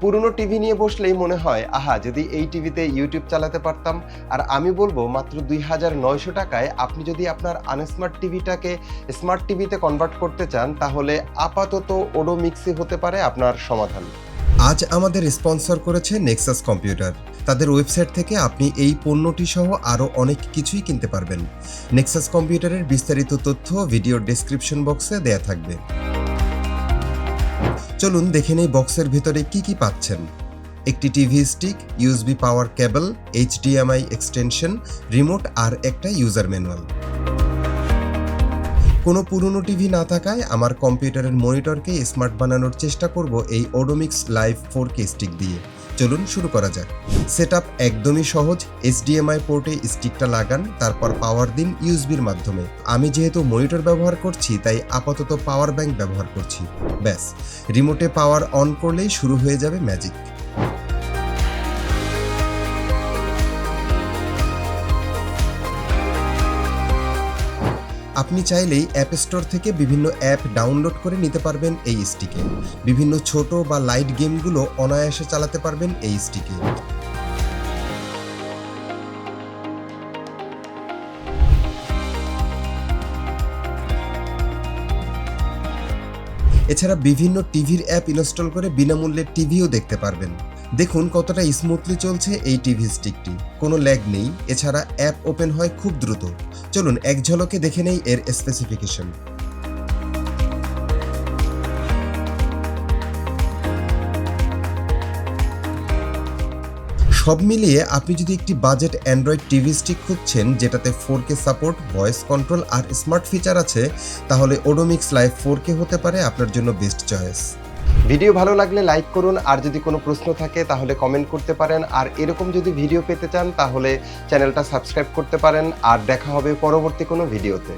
পুরনো টিভি নিয়ে বসলেই মনে হয়, আহা, যদি এই টিভিতে ইউটিউব চালাতে পারতাম। আর আমি বলব, মাত্র দুই হাজার নয়শো টাকায় আপনি যদি আপনার আনস্মার্ট টিভিটাকে স্মার্ট টিভিতে কনভার্ট করতে চান, তাহলে আপাতত ওডো মিক্সি হতে পারে আপনার সমাধান। আজ আমাদের স্পন্সর করেছে নেক্সাস কম্পিউটার তাদের ওয়েবসাইট থেকে আপনি এই পণ্যটি সহ আরও অনেক কিছুই কিনতে পারবেন। নেক্সাস কম্পিউটারের বিস্তারিত তথ্য ভিডিও ডেসক্রিপশন বক্সে দেয়া থাকবে। চলুন দেখে নেই বক্সের ভিতরে কি কি পাচ্ছেন। একটি TV stick USB power cable HDMI extension, remote আর একটা ইউজার ম্যানুয়াল। কোনো পুরনো টিভি না থাকায় আমার কম্পিউটারের মনিটরকে স্মার্ট বানানোর চেষ্টা করব এই ওডোমিক্স লাইভ ফোর কে স্টিক দিয়ে। চলুন শুরু করা যাক। সেট একদমই সহজ এসডিএমআই পোর্টে স্টিকটা লাগান, তারপর পাওয়ার দিন ইউএসবির মাধ্যমে। আমি যেহেতু মনিটর ব্যবহার করছি, তাই আপাতত পাওয়ার ব্যাংক ব্যবহার করছি। ব্যাস, রিমোটে পাওয়ার অন করলেই শুরু হয়ে যাবে ম্যাজিক। আপনি চাইলেই অ্যাপ স্টোর থেকে বিভিন্ন অ্যাপ ডাউনলোড করে নিতে পারবেন এই স্টিকে বিভিন্ন ছোট বা লাইট গেমগুলো অনায়াসে চালাতে পারবেন এই স্টিকে এছাড়া বিভিন্ন টিভির অ্যাপ ইনস্টল করে বিনামূল্যে টিভিও দেখতে পারবেন। দেখুন কতটা স্মুথলি চলছে এই টিভি স্টিকটি কোনো ল্যাগ নেই। এছাড়া অ্যাপ ওপেন হয় খুব দ্রুত। চলুন এক ঝলকে দেখে নেই এর স্পেসিফিকেশন সব মিলিয়ে আপনি যদি একটি বাজেট অ্যান্ড্রয়েড টিভি স্টিক খুঁজছেন, যেটাতে four K support voice control আর স্মার্ট ফিচার আছে, তাহলে ওডোমিক্স লাইভ ফোর কে হতে পারে আপনার জন্য বেস্ট চয়েস ভিডিও ভালো লাগলে লাইক করুন, আর যদি কোনো প্রশ্ন থাকে তাহলে কমেন্ট করতে পারেন, আর এরকম যদি ভিডিও পেতে চান তাহলে চ্যানেলটা সাবস্ক্রাইব করতে পারেন, আর দেখা হবে পরবর্তী কোনো ভিডিওতে।